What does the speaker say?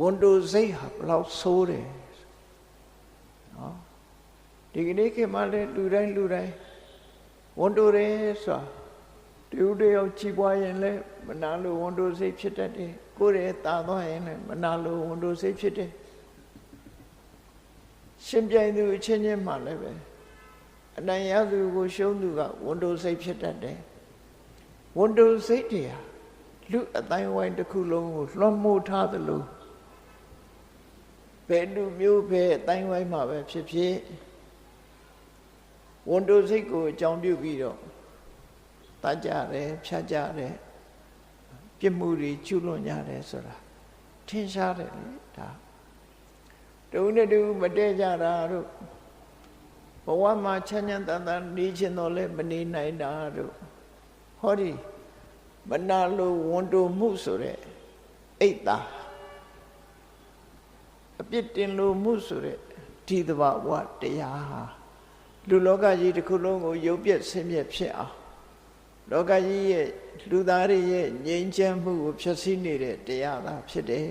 ဝန်တိုစိတ်ဟာဘလောက်ဆိုးတယ်နော်ဒီကနေ့ခေတ်မှာလည်းလူတိုင်းလူတိုင်းဝန်တိုတယ်ဆိုတာတူတယောက်ချီးပွားရင်လည်းမနာလို့ဝန်တိုစိတ်ဖြစ်တတ်တယ်ကိုယ်ရဲ့တာသွားရင်လည်းမနာလို့ဝန်တိုစိတ်ဖြစ်တယ်ရှင်ပြိုင်သူအချင်းချင်းမှလည်းပဲအနိုင်ရသူကိုရှုံးသူကဝန်တိုစိတ်ဖြစ်တတ်တယ်ဝန်တိုစိတ်တွေဟာလူအတိုင်းဝိုင်းတစ်ခုလုံးကိုလွှမ်းမိုးထားသလို ဘယ်လူမျိုးပဲအတိုင်းဝိုင်းမှာပဲဖြစ်ဖြစ်ဝန်တိုစိတ်ကိုအကြောင်းပြုပြီးတော့တတ်ကြတယ်ဖြတ်ကြတယ်ပြစ်မှုတွေကျุလွန်ကြတယ်ဆိုတာထင်ရှားတယ်လေဒါတူနဲ့တူမတည့်ကြတာတို့ဘဝမှာချမ်းချမ်းသာသာနေခြင်းတော့လဲမနေနိုင်တာတို့ဟောဒီမနာလိုဝန်တိုမှုဆိုတဲ့အိတ်တာအ ပြစ်တင်လိုမှုဆိုတဲ့ဒီတဘာဝတရားဟာလူလောကကြီးတစ်ခုလုံးကိုရုပ်ပြက်ဆင်းရဲဖြစ်အောင်လောကကြီးရဲ့လူသားတွေရဲ့ငြိမ်းချမ်းမှုကိုဖျက်ဆီးနေတဲ့တရားသာဖြစ်တယ်